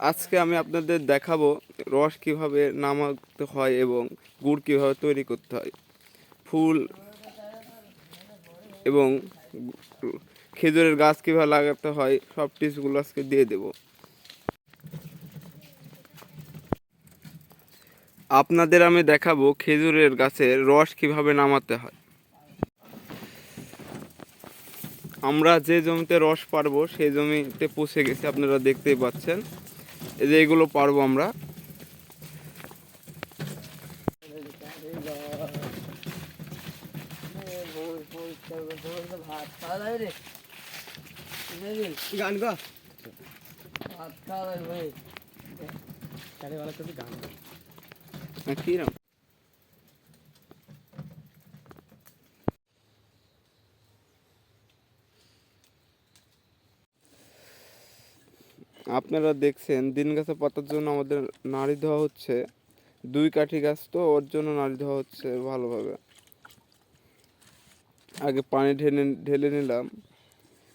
আজকে আমি আপনাদের দেখাবো রস কীভাবে নামাতে হয় এবং গুড় কীভাবে তৈরি করতে হয়। ফুল এবং খেজুরের গাছ কীভাবে লাগাতে হয়, সব টিপসগুলো আজকে দিয়ে দেব। আপনাদের আমি দেখাবো খেজুরের গাছের রস কীভাবে নামাতে হয়। আমরা যে জমিতে রস পারব সেই জমিতে পৌঁছে গেছি আপনারা দেখতেই পাচ্ছেন। এই যে এগুলো পারব আমরা? গান গা গান কিরম আপনারা দেখছেন দিন গাছে পাতার জন্য আমাদের নাড়ি দেওয়া হচ্ছে। দুই কাঠি গাছ তো ওর জন্য নাড়ি দেওয়া হচ্ছে ভালোভাবে। আগে পানি ঢেলে ঢেলে নিলাম।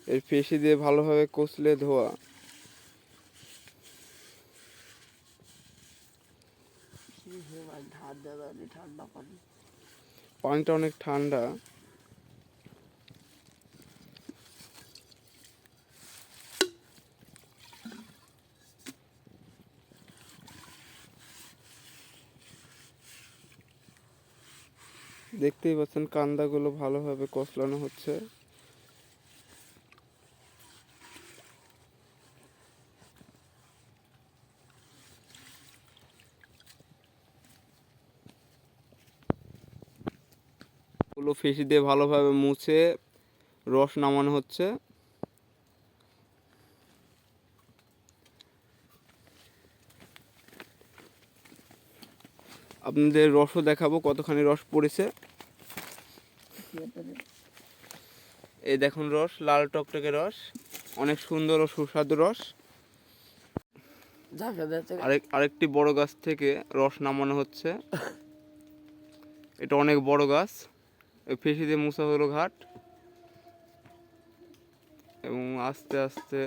এর পেশি দিয়ে ভালোভাবে কষলে ধোয়া। পানিটা অনেক ঠান্ডা। দেখতেই পাচ্ছেন কান্দাগুলো ভালোভাবে কষলানো হচ্ছে। ওগুলো ফেসি দিয়ে ভালোভাবে মুছে রস নামানো হচ্ছে। আপনাদের রসও দেখাবো কতখানি রস পড়েছে। এই দেখুন রস, লাল টকটকে রস, অনেক সুন্দর ও সুস্বাদু রস। আরেক, আরেকটি বড় গাছ থেকে রস নামানো হচ্ছে। এটা অনেক বড় গাছ। ফেসি দিয়ে মুসা হলো ঘাট। এবং আস্তে আস্তে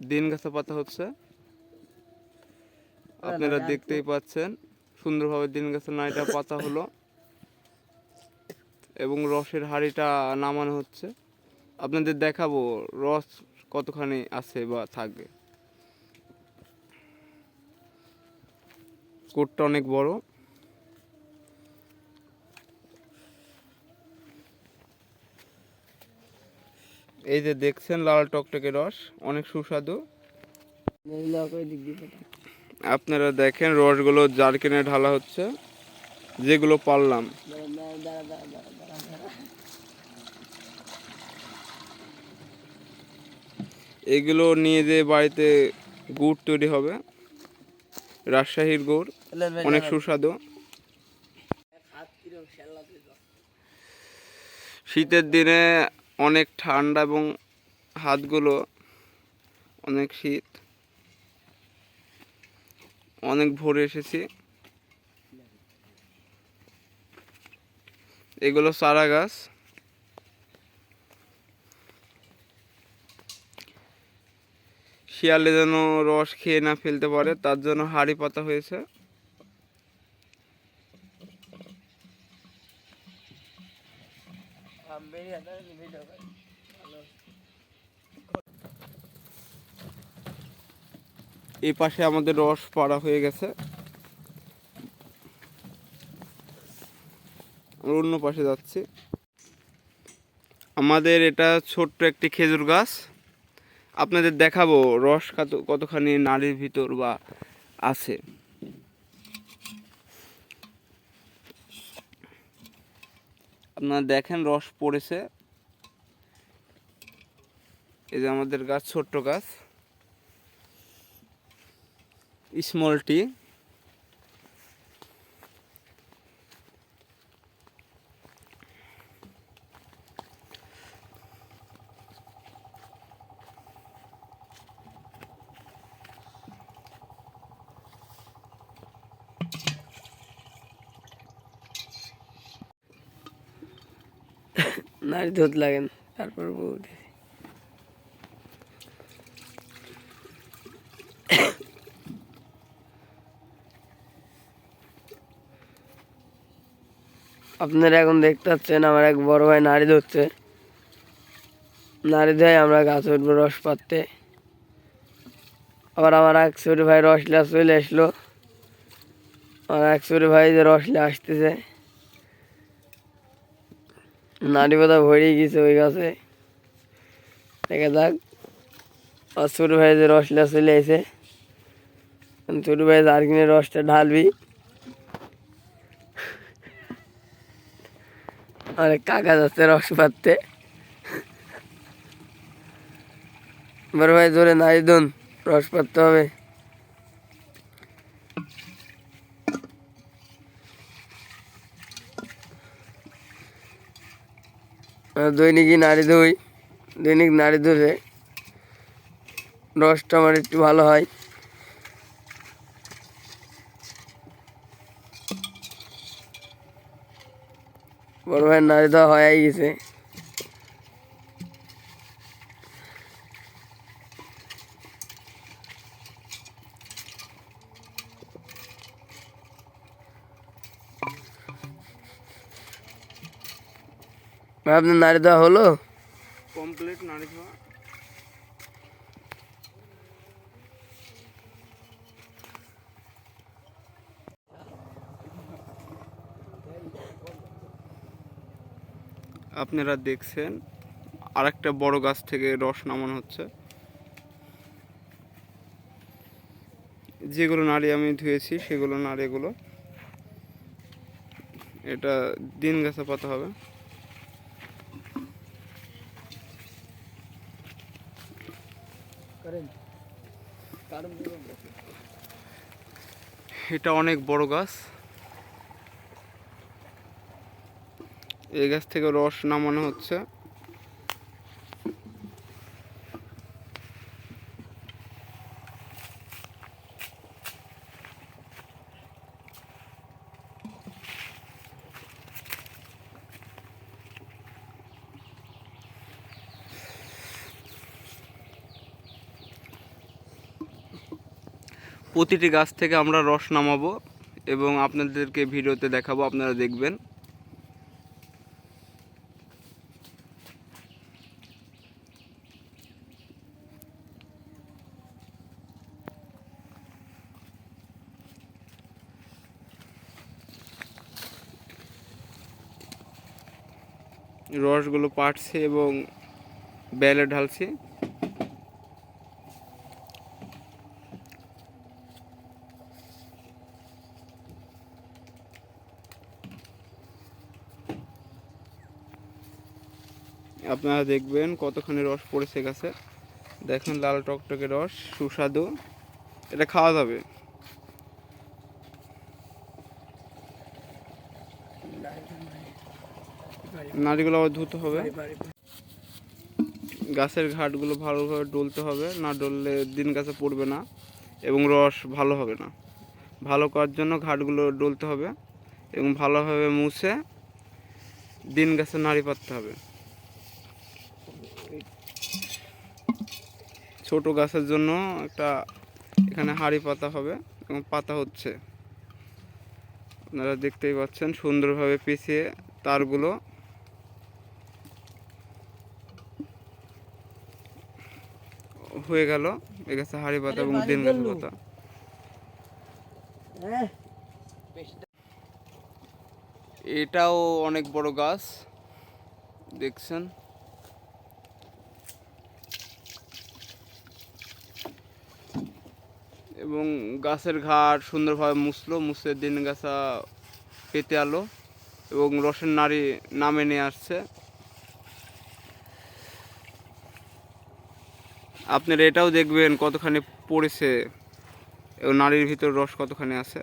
দিন গাছে পাতা হচ্ছে। আপনারা দেখতেই পাচ্ছেন সুন্দরভাবে দিন গাছের নাইটা পাতা হলো। এবং রসের হাঁড়িটা নামানো হচ্ছে। আপনাদের দেখাবো রস কতখানি আছে বা থাকবে কোটটা অনেক বড়। এই যে দেখছেন লাল টকটকে রস অনেক সুস্বাদু। আপনারা দেখেন রসগুলো জারকেনে ঢালা হচ্ছে, যেগুলো পারলাম। এগুলো নিয়ে যে বাড়িতে গুড় তৈরি হবে, রাজশাহীর গুড়, অনেক সুস্বাদু। শীতের দিনে অনেক ঠান্ডা এবং হাতগুলো অনেক শীত অনেক ভোরে এসেছি। এগুলো চারা গাছ। শিয়ালে যেন রস খেয়ে না ফেলতে পারে, তার জন্য হাড়ি পাতা হয়েছে করি। ভালো। এই পাশে আমাদের রস পাড়া হয়ে গেছে। অন্য পাশে যাচ্ছি। আমাদের এটা ছোট্ট একটি খেজুর গাছ। আপনাদের দেখাবো রস কত, কতখানি নাড়ির ভিতর বা আছে। আপনারা দেখেন রস পড়েছে। এই যে আমাদের গাছ, ছোট্ট গাছ। স্মল টি নারী দুধ লাগেন তারপর বৌদি আপনারা এখন দেখতে পাচ্ছেন আমার এক বড় ভাই নাড়ি ধরছে। নাড়ি ধরে আমরা গাছ উঠবো রস পাততে আবার আমার এক ছোট ভাই রসলা চলে আসলো। আমার এক ছোট ভাই যে রস রসলে আসতেছে। নাড়ি বোধা ভরে গেছে ওই গাছে। দেখা যাক। আর ছোট ভাই যে রস রসলা চলে আসে। ছোট ভাই কিনে রসটা ঢালবি। আরে কাকা যাচ্ছে রস পাততে বড় ভাই জোরে নাই দুন রস পাততে হবে দৈনিকই নাড়ি ধুই দৈনিক নাড়ি ধুলে রসটা আমার একটু ভালো হয় বড় ভাই নাড়ি দেওয়া হয়ে গেছে। আপনার নারী দেওয়া হলো কমপ্লিট নাড়ি ধোয়া আপনারা দেখছেন আরেকটা বড় গাছ থেকে রস নামানো হচ্ছে। যেগুলো নাড়ি আমি ধুয়েছি সেগুলো নাড়িগুলো এটা দিন গাছে পাতা হবে। এটা অনেক বড় গাছ। এই গাছ থেকে রস নামানো হচ্ছে। প্রতিটি গাছ থেকে আমরা রস নামাবো এবং আপনাদেরকে ভিডিওতে দেখাবো, আপনারা দেখবেন। রসগুলো পাটছে এবং বেলে ঢালছি। আপনারা দেখবেন কতখানি রস পড়েছে গাছে। দেখেন লাল টকটকে রস, সুস্বাদু। এটা খাওয়া যাবে। নাড়িগুলো আবার ধুতে হবে। গাছের ঘাটগুলো ভালোভাবে ডলতে হবে না ডললে দিন গাছে পড়বে না এবং রস ভালো হবে না। ভালো করার জন্য ঘাটগুলো ডলতে হবে এবং ভালোভাবে মুছে দিন গাছে নাড়ি পাততে হবে। ছোট গাছের জন্য একটা এখানে হাড়ি পাতা হবে এবং পাতা হচ্ছে। আপনারা দেখতেই পাচ্ছেন সুন্দরভাবে পিছিয়ে তারগুলো হয়ে গেল। এ গাছে হাড়ি পাতা এবং দিন গাছের পাতা। এটাও অনেক বড় গাছ। দেখছেন? এবং গাছের ঘাট সুন্দরভাবে মুছলো। মুছে দিন গাছা পেতে আলো এবং রসের নাড়ি নামে নিয়ে আসছে। আপনারা এটাও দেখবেন কতখানি পড়েছে নাড়ির ভিতর রস কতখানি আছে।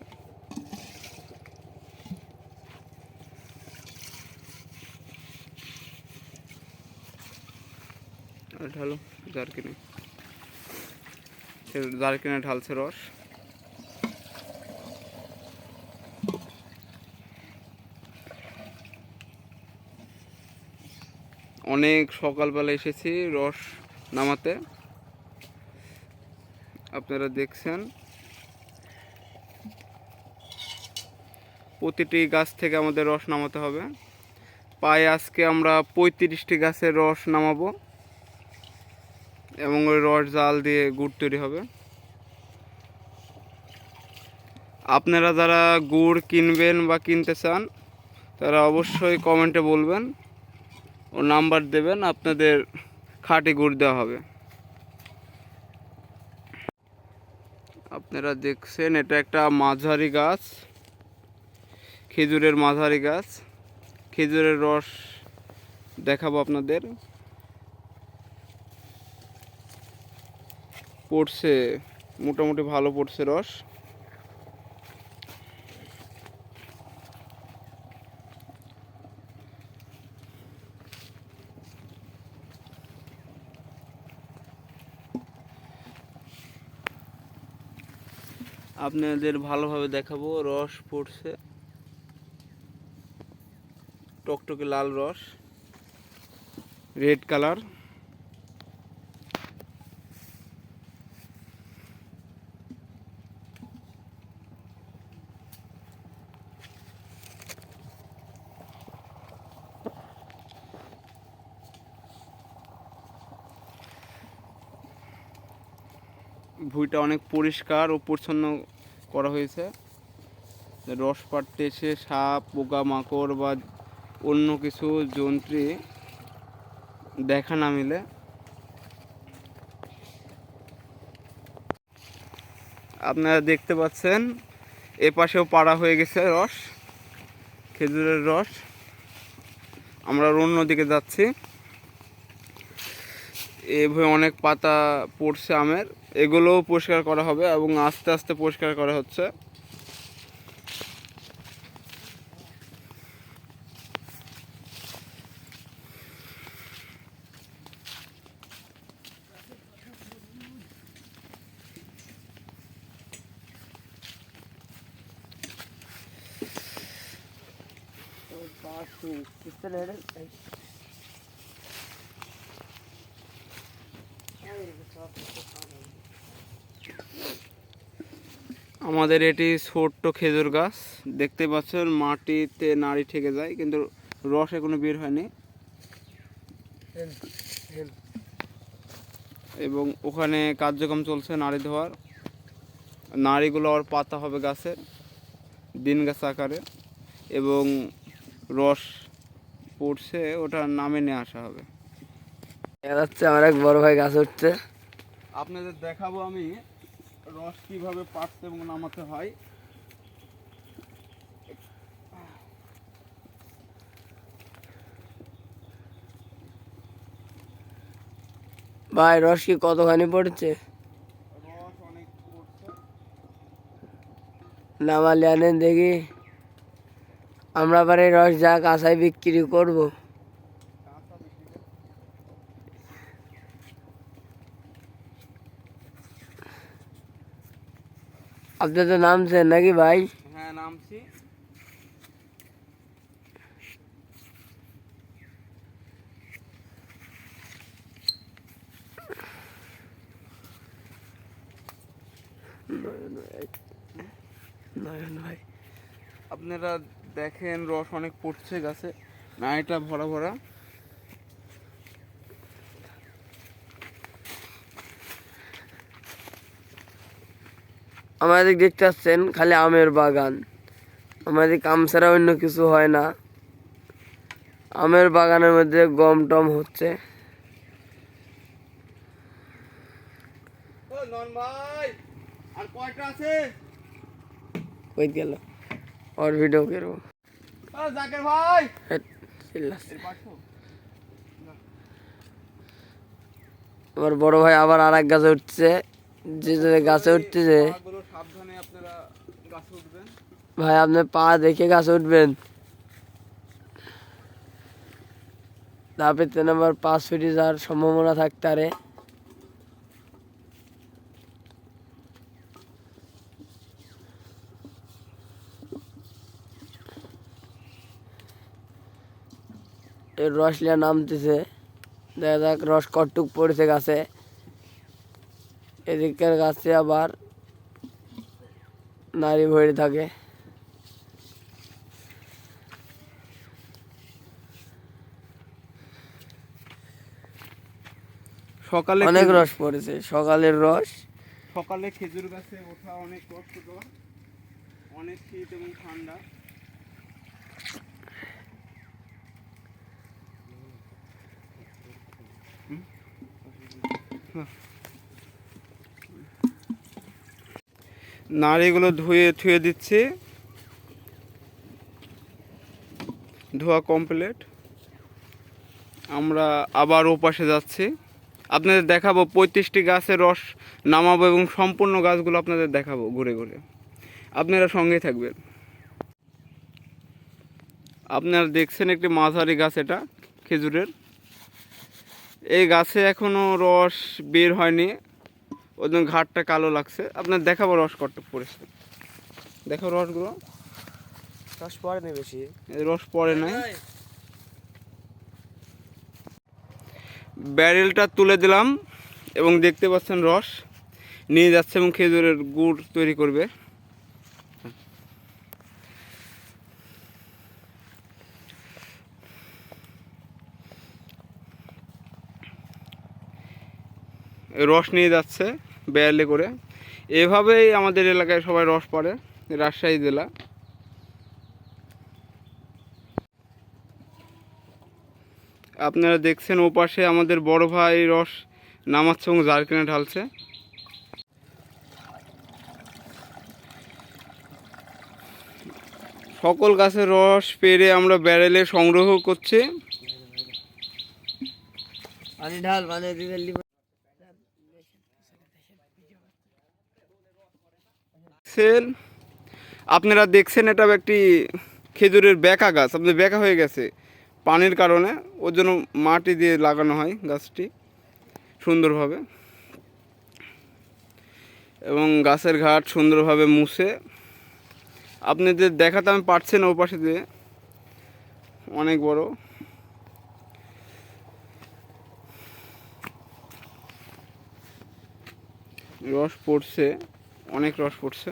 ঢালো জারকিনে জারকিনে ঢালছে রস। অনেক সকালবেলা এসেছি রস নামাতে। আপনারা দেখছেন। প্রতিটি গাছ থেকে আমাদের রস নামাতে হবে। পায়ে আজকে আমরা পঁয়ত্রিশটি গাছের রস নামাবো এবং ওই রস জাল দিয়ে গুড় তৈরি হবে। আপনারা যারা গুড় কিনবেন বা কিনতে চান, তারা অবশ্যই কমেন্টে বলবেন। ও নাম্বার দেবেন, আপনাদের খাঁটি গুড় দেওয়া হবে। আপনারা দেখছেন, এটা একটা মাঝারি গাছ, খেজুরের মাঝারি গাছ। খেজুরের রস দেখাবো আপনাদের। পড়ছে, মোটামুটি ভালো পড়ছে রস। আপনাদের ভালোভাবে দেখাবো রস পড়ছে। টকটকে লাল রস রেড কালার ভুঁইটা অনেক পরিষ্কার ও পরিচ্ছন্ন করা হয়েছে। রস পাড়তে এসে সাপ, পোকা, মাকড় বা অন্য কিছু যন্ত্রী দেখা না মিলে। আপনারা দেখতে পাচ্ছেন এ পাশেও পাড়া হয়ে গেছে রস, খেজুরের রস। আমরা অন্য দিকে যাচ্ছি। এভাবে অনেক পাতা পড়ছে আমের। এগুলোও পরিষ্কার করা হবে এবং আস্তে আস্তে পরিষ্কার করা হচ্ছে। আমাদের এটি ছোট্ট খেজুর গাছ। দেখতে পাচ্ছেন মাটিতে নাড়ি ঠেকে যায় কিন্তু রস এখনও বের হয়নি। এবং ওখানে কার্যক্রম চলছে নাড়ি ধোয়ার। নাড়িগুলো আর পাতা হবে গাছের দিন গাছ আকারে এবং রস পড়ছে ওটা নামে নিয়ে আসা হবে। দেখা যাচ্ছে আমার এক বড় ভাই গাছ উঠছে। আপনাদের দেখাবো আমি রস কীভাবে পাড়তে এবং নামাতে হয়। ভাই রস কি কতখানি পড়ছে? রস নামালে আনেন দেখি। আমরা পারে রস যা কাঁচায় বিক্রি করব কাঁচা বেশি করে। আপনি তো নাম নামছেন নাকি ভাই? হ্যাঁ নামছি। নয়ন ভাই। আপনারা দেখেন রস অনেক পড়ছে গাছে। নাইটা ভরা ভরা। আমাদের দেখতে পাচ্ছেন খালি আমের বাগান। আমাদের আম ছাড়া অন্য কিছু হয় না। আমের বাগানের মধ্যে গম টম হচ্ছে। কই গেল? ওর ভিডিও করব। জাকের ভাই। পাঠো আমার বড় ভাই আবার আর এক গাছে উঠছে। যে গাছে উঠতেছে পাগুলো সাবধানে আপনারা গাছে উঠবেন ভাই, আপনি পা দেখে গাছে উঠবেন। তারপরে আমার পা ছুটে যাওয়ার সম্ভাবনা থাকতে পারে। এর রস লিয়া নামতেছে। দেখা যাক, রস কটুক পড়েছে গাছে। এদিককার গাছে আবার নারী ভরে থাকে। সকালে অনেক রস পড়েছে সকালের রস। সকালে খেজুর গাছে ওঠা অনেক কষ্টকর অনেক শীত এবং ঠান্ডা। নাড়িগুলো ধুয়ে ধুয়ে দিচ্ছি। ধোয়া কমপ্লিট আমরা আবার ওপাশে যাচ্ছি। আপনাদের দেখাবো পঁয়ত্রিশটি গাছের রস নামাবো এবং সম্পূর্ণ গাছগুলো আপনাদের দেখাবো ঘুরে ঘুরে। আপনারা সঙ্গেই থাকবেন। আপনারা দেখছেন একটি মাঝারি গাছ এটা খেজুরের। এই গাছে এখনও রস বের হয়নি। ওই জন্য ঘাটটা কালো লাগছে। আপনার দেখাবো রস কটক পড়েছে দেখো রসগুলো। রস পড়ে নেই বেশি। রস পড়ে নাই। ব্যারেলটা তুলে দিলাম এবং দেখতে পাচ্ছেন রস। নিয়ে যাচ্ছে এবং খেজুরের গুড় তৈরি করবে। রস নিয়ে যাচ্ছে ব্যারেলে করে। এভাবেই আমাদের এলাকায় সবাই রস পড়ে, রাজশাহী জেলা। আপনারা দেখছেন ওপাশে আমাদের বড় ভাই রস নামাচ্ছে এবং জারকিনে ঢালছে। সকল গাছের রস পেরে আমরা ব্যারেলে সংগ্রহ করছি। আপনারা দেখছেন এটা একটি খেজুরের বেঁকা গাছ। আপনার বেঁকা হয়ে গেছে। পানির কারণে ওর জন্য মাটি দিয়ে লাগানো হয় গাছটি সুন্দরভাবে। এবং গাছের ঘাট সুন্দরভাবে মুছে। আপনাদের দেখাতে আমি পারছি না ও পাশে দিয়ে, অনেক বড়। রস পড়ছে, অনেক রস পড়ছে।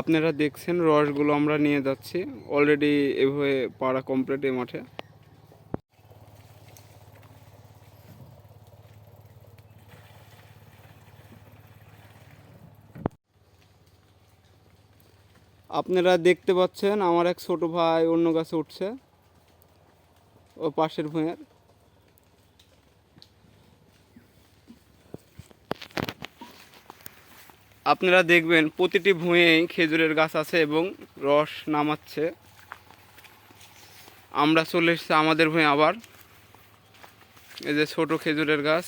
আপনারা দেখছেন, রসগুলো আমরা নিয়ে যাচ্ছি। অলরেডি এভাবে পাড়া কমপ্লিট এই মাঠে। আপনারা দেখতে পাচ্ছেন, আমার এক ছোট ভাই অন্য গাছে উঠছে। ও পাশের ভূঁয়ের আপনারা দেখবেন প্রতিটি ভুঁয়েই খেজুরের গাছ আছে এবং রস নামাচ্ছে। আমরা চলে এসেছি আমাদের ভুঁয়ে আবার। এই যে ছোট খেজুরের গাছ।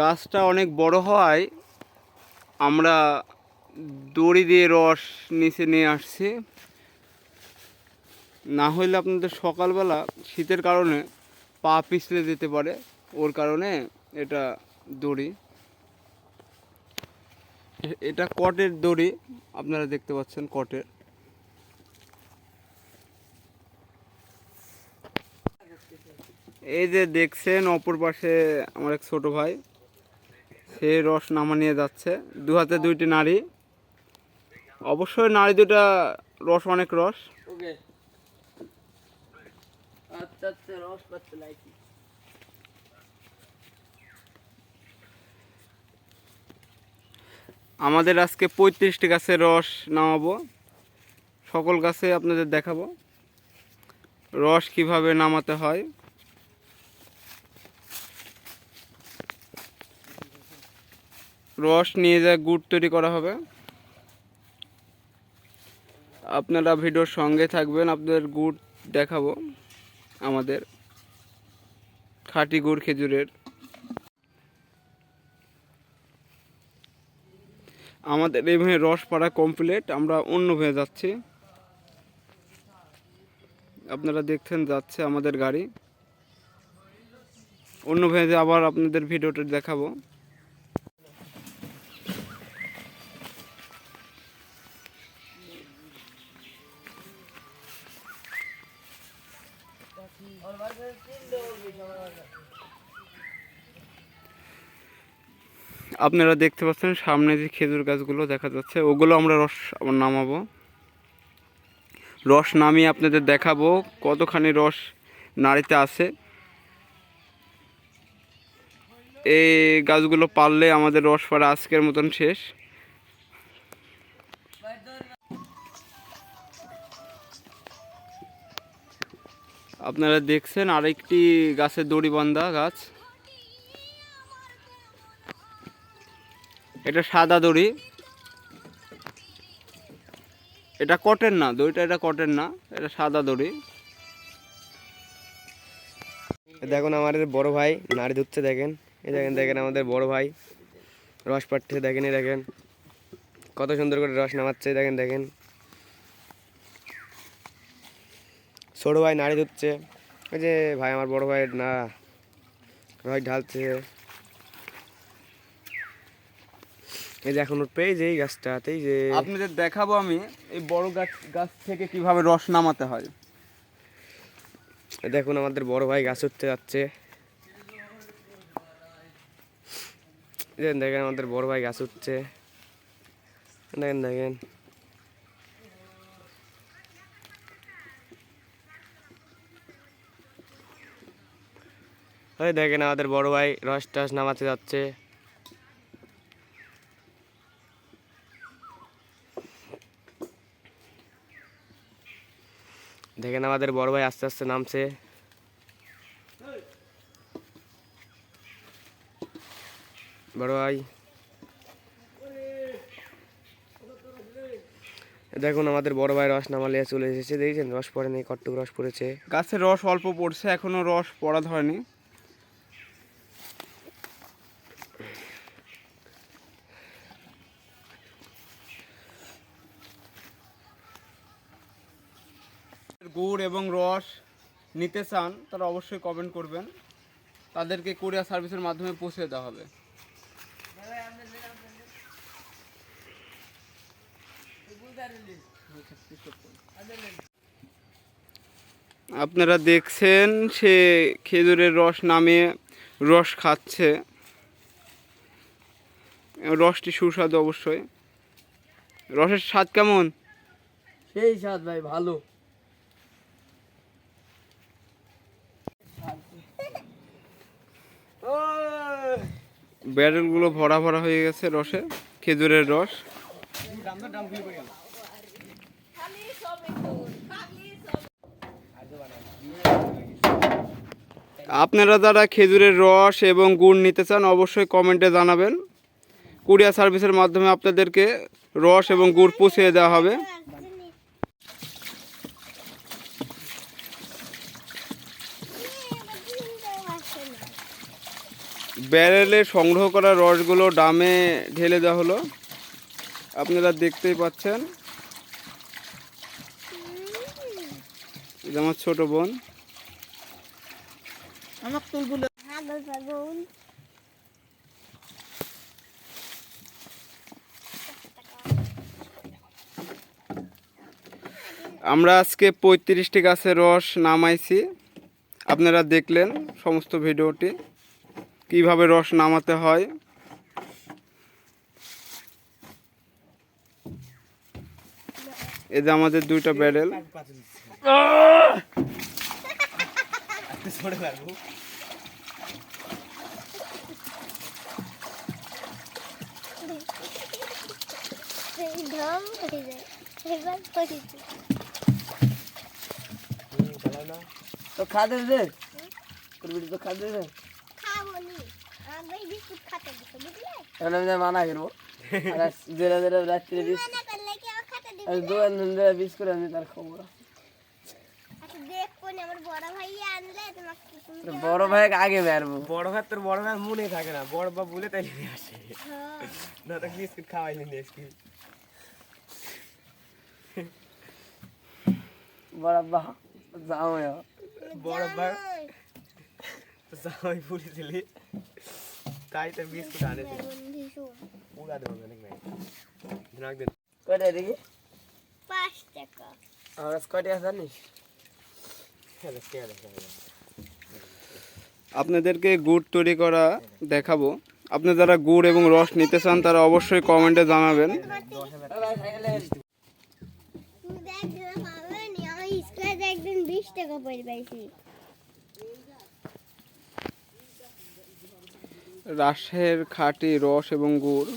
গাছটা অনেক বড় হওয়ায় আমরা দড়ি দিয়ে রস নিচে নিয়ে আসছি। না হইলে আপনাদের সকালবেলা শীতের কারণে পা পিছলে যেতে পারে, ওর কারণে এটা দড়ি। এটা কটের দড়ি, আপনারা দেখতে পাচ্ছেন কটের। এই যে দেখছেন, অপর পাশে আমার এক ছোট ভাই, সে রস নামা নিয়ে যাচ্ছে। দু হাতে দুইটি নারী অবশ্যই নারী দুটা রস, অনেক রস। আচ্ছা আচ্ছা রস পাচ্ছে আমাদের আজকে পঁয়ত্রিশটি গাছের রস নামাবো। সকল গাছে আপনাদের দেখাবো। রস কীভাবে নামাতে হয়। রস নিয়ে যা গুড় তৈরি করা হবে। আপনারা ভিডিওর সঙ্গে থাকবেন, আপনাদের গুড় দেখাবো। আমাদের খাটি গুড় খেজুরের। আমাদের এইভাবে রস পাড়া কমপ্লিট আমরা অন্য হয়ে যাচ্ছি। আপনারা দেখছেন যাচ্ছে আমাদের গাড়ি। অন্য ভেজে আবার আপনাদের ভিডিওটা দেখাবো। আপনারা দেখতে পাচ্ছেন সামনে যে খেজুর গাছগুলো দেখা যাচ্ছে, ওগুলো আমরা রস নামাবো। রস নামিয়ে আপনাদের দেখাবো কতখানি রস নাড়িতে আছে। এই গাছগুলো পারলে আমাদের রস পাড়া আজকের মতন শেষ। আপনারা দেখছেন আরেকটি গাছের দড়ি বান্ধা গাছ। এটা সাদা দড়ি। এটা কটের না, দড়িটা এটা কটের না, এটা সাদা দড়ি। দেখুন আমাদের বড় ভাই, নাড়ি ধুচ্ছে দেখেন। এই দেখেন দেখেন আমাদের বড় ভাই, রস পাড়ছে দেখেন, এই দেখেন। কত সুন্দর করে রস নামাচ্ছে দেখেন দেখেন। ছোট ভাই নাড়ি ধুচ্ছে। ওই যে ভাই, আমার বড় ভাই, না রস ঢালছে। এই যে এখন এই যে এই গাছটাতেই যে আপনাদের দেখাবো আমি এই বড় গাছ গাছ থেকে কীভাবে রস নামাতে হয়। দেখুন আমাদের বড় ভাই গাছ উঠতে যাচ্ছে। দেখেন দেখেন আমাদের বড় ভাই গাছ উঠছে। দেখেন দেখেন। ওই দেখেন আমাদের বড় ভাই রস টস নামাতে যাচ্ছে। দেখেন আমাদের বড় ভাই আস্তে আস্তে নামছে। বড় ভাই। দেখুন আমাদের বড় ভাই রস নামালিয়া চলে এসেছে, দেখছেন? রস পড়েনি কট্টুক রস পড়েছে। গাছের রস অল্প পড়ছে, এখনও রস পড়া ধরেনি গুড় এবং রস নিতে চান, তারা অবশ্যই কমেন্ট করবেন। তাদেরকে কুরিয়ার সার্ভিসের মাধ্যমে পৌঁছে দেওয়া হবে। আপনারা দেখছেন সে খেজুরের রস নামিয়ে রস খাচ্ছে। রসটি সুস্বাদু অবশ্যই। রসের স্বাদ কেমন? সেই স্বাদ ভাই, ভালো। ব্যারেলগুলো ভরা ভরা হয়ে গেছে রসে, খেজুরের রস। আপনারা যারা খেজুরের রস এবং গুড় নিতে চান, অবশ্যই কমেন্টে জানাবেন। কুরিয়ার সার্ভিসের মাধ্যমে আপনাদেরকে রস এবং গুড় পৌঁছে দেওয়া হবে। ব্যারেলে সংগ্রহ করা রসগুলো ডামে ঢেলে দেওয়া হলো। আপনারা দেখতেই পাচ্ছেন। আমার ছোট বোন। আমরা আজকে পঁয়ত্রিশটি গাছের রস নামাইছি। আপনারা দেখলেন সমস্ত ভিডিওটি। কীভাবে রস নামাতে হয়? এই যে আমাদের দুইটা ব্যারেল। তো খাদে দে তোর তো খাদে দিবে আর দোকান ধরে বিষ করে আমি তার খবর আমার বড় ভাই আগে মারবো। বড় ভাই তোর বড় ভাই মনে থাকে না। বড় বা বলে তাই নিয়ে আসে। হ্যাঁ। না তো বিস্কুট খাওয়াইনি আজকে। বড় বা যাও বড় জামাই। পুরি দিলি। তাই তোর বিস্কুট আনেছে বন্ধু পুরা দেবো অনেক ভাই রাখ দেন কয়টা দেখি পাঁচ টাকা আমার কয়টা আছে জানিস আপনাদেরকে গুড় তৈরি করা দেখাবো। আপনি যারা গুড় এবং রস নিতে চান তারা অবশ্যই কমেন্টে জানাবেন। একদিন বিশ টাকা পড়ে পাইছি। রাসের খাঁটি রস এবং গুড়।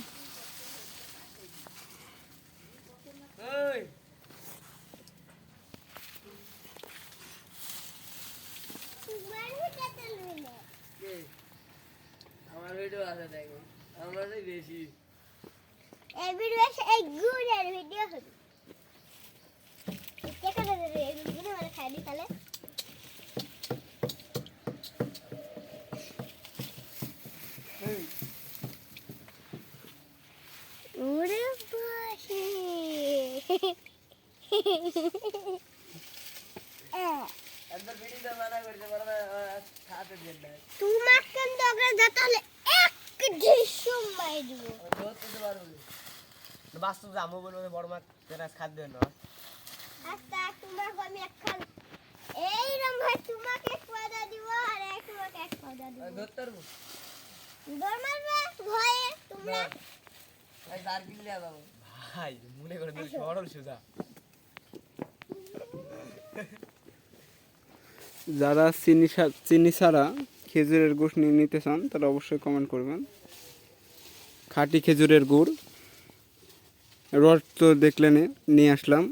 ভিডিও আছে দেখো আমার বেশি এই ভিডিও এই গুড়ের ভিডিও হবে দেখা যাবে রে এই ভিডিও মানে খাই দি তাহলে ওরে বাসে একবার ভিডিওটা মানা করতে পারবে খাতে দিয়ে দেয় তোমার কেন দোকানে যা তাহলে এক ঢিসুম মাই দিব ধরতে তো পারব না। বাস্তব জামো বলব বড় মা তেরা খাদ্য না আচ্ছা তোমার আমি একখান এইরকম ভাই তোমাকে এক পয়দা দিব আর এক তোমাকে এক পয়দা দিব আমি ধরতে পারব দৌড় মারবে ভয়ে তোমরা ভাই মনে করে সরল সুজা। যারা চিনি চিনি ছাড়া খেজুরের গুড় নিয়ে নিতে চান তারা অবশ্যই কমেন্ট করবেন। খাঁটি খেজুরের গুড়। রড তো দেখলেন নিয়ে আসলাম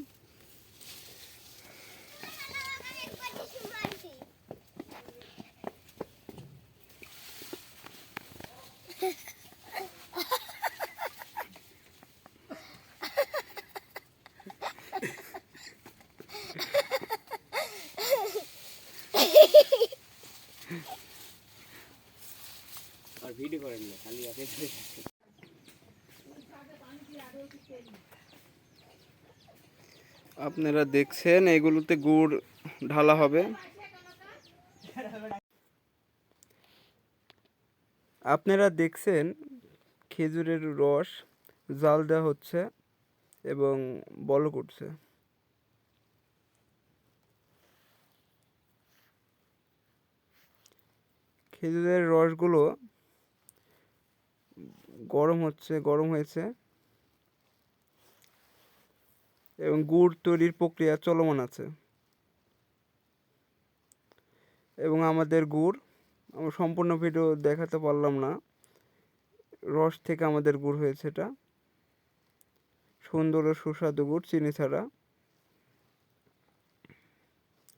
আর ভিডিও করেন না খালি আছে আপনারা দেখছেন, এগুলোতে গুড় ঢালা হবে। আপনারা দেখছেন খেজুরের রস, জাল দেওয়া হচ্ছে এবং বলক উঠছে খেজুরের রসগুলো গরম হচ্ছে, গরম হয়েছে। এবং গুড় তৈরির প্রক্রিয়া চলমান আছে। এবং আমাদের গুড়, আমরা সম্পূর্ণ ভিডিও দেখাতে পারলাম না। রস থেকে আমাদের গুড় হয়েছে এটা। সুন্দর ও সুস্বাদু গুড়, চিনি ছাড়া।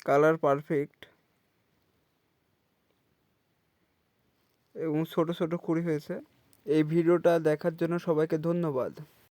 Colour perfect. এবং ছোট ছোট কুড়ি হয়েছে। এই ভিডিওটা দেখার জন্য সবাইকে ধন্যবাদ।